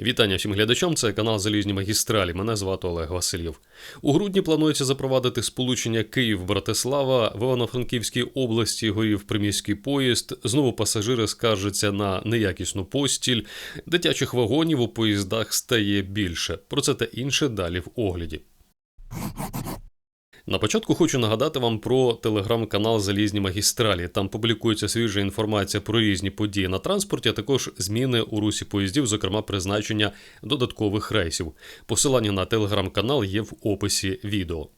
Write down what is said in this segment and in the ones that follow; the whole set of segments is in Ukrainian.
Вітання всім глядачам. Це канал Залізні магістралі. Мене звати Олег Васильєв. У грудні планується запровадити сполучення Київ-Братислава в Івано-Франківській області. Горів приміський поїзд. Знову пасажири скаржаться на неякісну постіль. Дитячих вагонів у поїздах стає більше. Про це та інше далі в огляді. На початку хочу нагадати вам про телеграм-канал Залізні магістралі. Там публікується свіжа інформація про різні події на транспорті, а також зміни у русі поїздів, зокрема призначення додаткових рейсів. Посилання на телеграм-канал є в описі відео.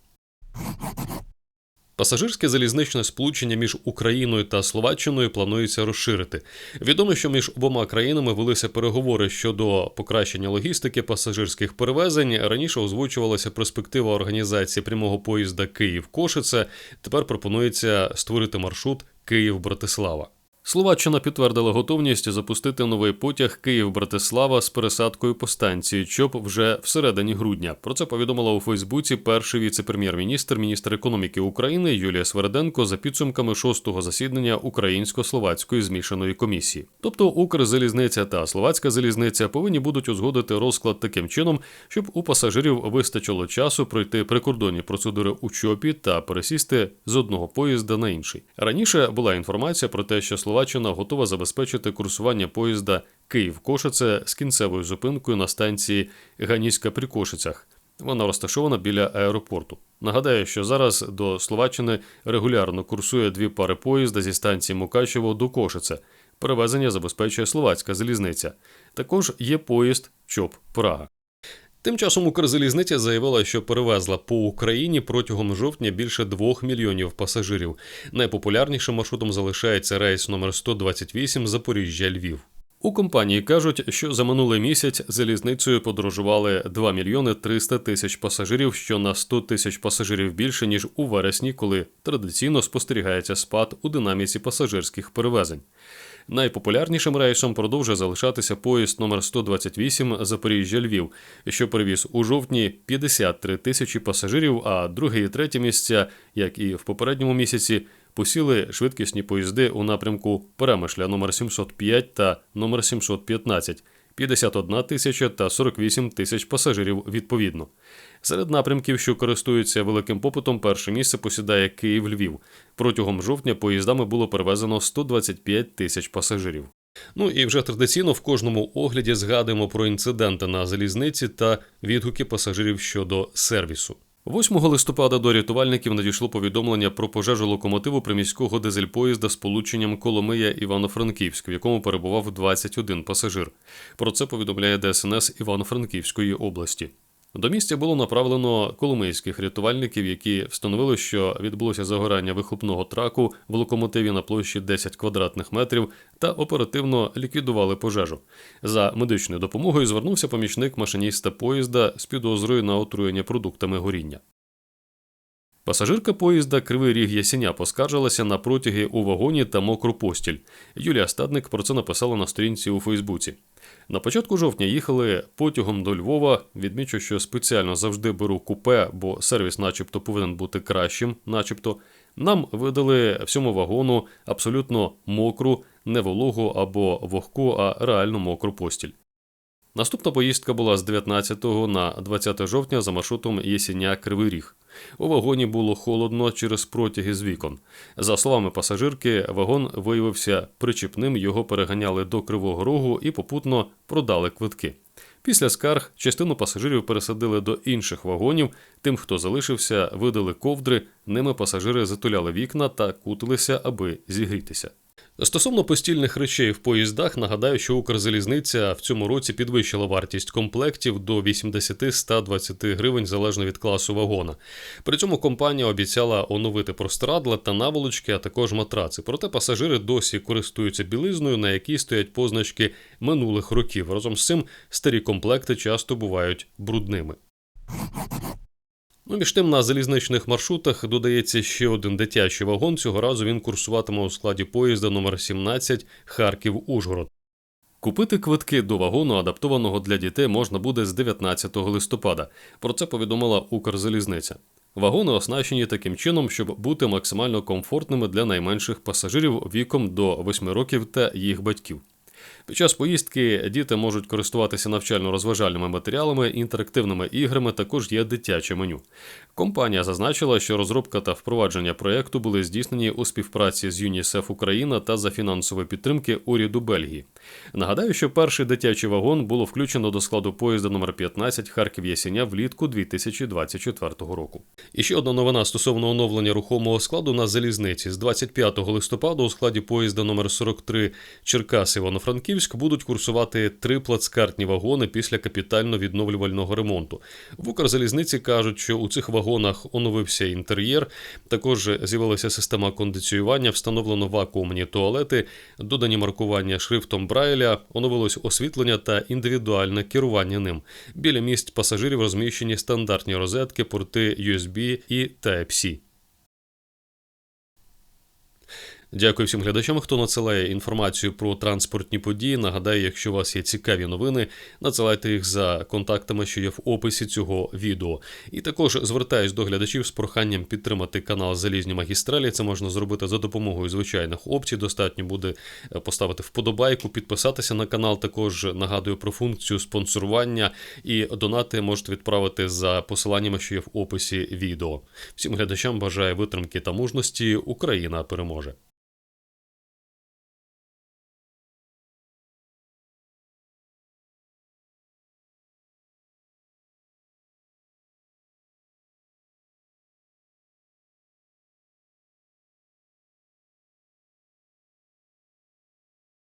Пасажирське залізничне сполучення між Україною та Словаччиною планується розширити. Відомо, що між обома країнами велися переговори щодо покращення логістики пасажирських перевезень. Раніше озвучувалася перспектива організації прямого поїзда Київ-Кошице. Тепер пропонується створити маршрут Київ-Братислава. Словаччина підтвердила готовність запустити новий потяг Київ-Братислава з пересадкою по станції ЧОП вже всередині грудня. Про це повідомила у Фейсбуці перший віце-прем'єр-міністр, міністр економіки України Юлія Сверденко за підсумками шостого засідання українсько-словацької змішаної комісії. Тобто Укрзалізниця та Словацька залізниця повинні будуть узгодити розклад таким чином, щоб у пасажирів вистачило часу пройти прикордонні процедури у ЧОПі та пересісти з одного поїзда на інший. Раніше була інформація про те, що Словаччина готова забезпечити курсування поїзда Київ-Кошице з кінцевою зупинкою на станції Ганіська при Кошицях. Вона розташована біля аеропорту. Нагадаю, що зараз до Словаччини регулярно курсує дві пари поїзда зі станції Мукачево до Кошице. Перевезення забезпечує словацька залізниця. Також є поїзд ЧОП Прага. Тим часом Укрзалізниця заявила, що перевезла по Україні протягом жовтня більше 2 мільйонів пасажирів. Найпопулярнішим маршрутом залишається рейс номер 128 Запоріжжя Львів. У компанії кажуть, що за минулий місяць залізницею подорожували 2 мільйони 300 тисяч пасажирів, що на 100 тисяч пасажирів більше ніж у вересні, коли традиційно спостерігається спад у динаміці пасажирських перевезень. Найпопулярнішим рейсом продовжує залишатися поїзд номер 128 Запоріжжя Львів, що привіз у жовтні 53 тисячі пасажирів, а друге і третє місця, як і в попередньому місяці, посіли швидкісні поїзди у напрямку Перемишля номер 705 та номер 715 51 тисяча та 48 тисяч пасажирів відповідно. Серед напрямків, що користуються великим попитом, перше місце посідає Київ-Львів. Протягом жовтня поїздами було перевезено 125 тисяч пасажирів. Ну і вже традиційно в кожному огляді згадуємо про інциденти на залізниці та відгуки пасажирів щодо сервісу. 8 листопада до рятувальників надійшло повідомлення про пожежу локомотиву приміського дизель-поїзда з полученням Коломия Івано-Франківськ, в якому перебував 21 пасажир. Про це повідомляє ДСНС Івано-Франківської області. До місця було направлено коломийських рятувальників, які встановили, що відбулося загорання вихлопного траку в локомотиві на площі 10 квадратних метрів та оперативно ліквідували пожежу. За медичною допомогою звернувся помічник машиніста поїзда з підозрою на отруєння продуктами горіння. Пасажирка поїзда Кривий Ріг Ясіня поскаржилася на протяги у вагоні та мокру постіль. Юлія Стадник про це написала на сторінці у Фейсбуці. На початку жовтня їхали потягом до Львова. Відмічу, що спеціально завжди беру купе, бо сервіс, начебто, повинен бути кращим, начебто. Нам видали всьому вагону абсолютно мокру, не вологу або вогку, а реально мокру постіль. Наступна поїздка була з 19 на 20 жовтня за маршрутом Єсіня Кривий Ріг. У вагоні було холодно через протяги з вікон. За словами пасажирки, вагон виявився причіпним, його переганяли до Кривого Рогу і попутно продали квитки. Після скарг частину пасажирів пересадили до інших вагонів. Тим, хто залишився, видали ковдри, ними пасажири затуляли вікна та кутилися, аби зігрітися. Стосовно постільних речей в поїздах, нагадаю, що Укрзалізниця в цьому році підвищила вартість комплектів до 80-120 гривень залежно від класу вагона. При цьому компанія обіцяла оновити простирадла та наволочки, а також матраци. Проте пасажири досі користуються білизною, на якій стоять позначки минулих років. Разом з цим старі комплекти часто бувають брудними. Ну, між тим на залізничних маршрутах додається ще один дитячий вагон. Цього разу він курсуватиме у складі поїзда номер 17 Харків-Ужгород. Купити квитки до вагону, адаптованого для дітей, можна буде з 19 листопада. Про це повідомила Укрзалізниця. Вагони оснащені таким чином, щоб бути максимально комфортними для найменших пасажирів віком до 8 років та їх батьків. Під час поїздки діти можуть користуватися навчально-розважальними матеріалами, інтерактивними іграми, також є дитяче меню. Компанія зазначила, що розробка та впровадження проєкту були здійснені у співпраці з ЮНІСЕФ Україна та за фінансової підтримки уряду Бельгії. Нагадаю, що перший дитячий вагон було включено до складу поїзда номер 15 Харків Ясіня влітку 2024 року. І ще одна новина стосовно оновлення рухомого складу на залізниці з 25 листопада у складі поїзда номер 43 Черкас Івано-Франківськ будуть курсувати три плацкартні вагони після капітально-відновлювального ремонту. В Укрзалізниці кажуть, що у цих вагонах оновився інтер'єр, також з'явилася система кондиціювання, встановлено вакуумні туалети, додані маркування шрифтом Брайля, оновилось освітлення та індивідуальне керування ним. Біля місць пасажирів розміщені стандартні розетки, порти USB і Type-C. Дякую всім глядачам, хто надсилає інформацію про транспортні події. Нагадаю, якщо у вас є цікаві новини, надсилайте їх за контактами, що є в описі цього відео. І також звертаюсь до глядачів з проханням підтримати канал Залізні магістралі. Це можна зробити за допомогою звичайних опцій. Достатньо буде е, поставити вподобайку, підписатися на канал. Також нагадую про функцію спонсорування і донати можете відправити за посиланнями, що є в описі відео. Всім глядачам бажаю витримки та мужності. Україна переможе.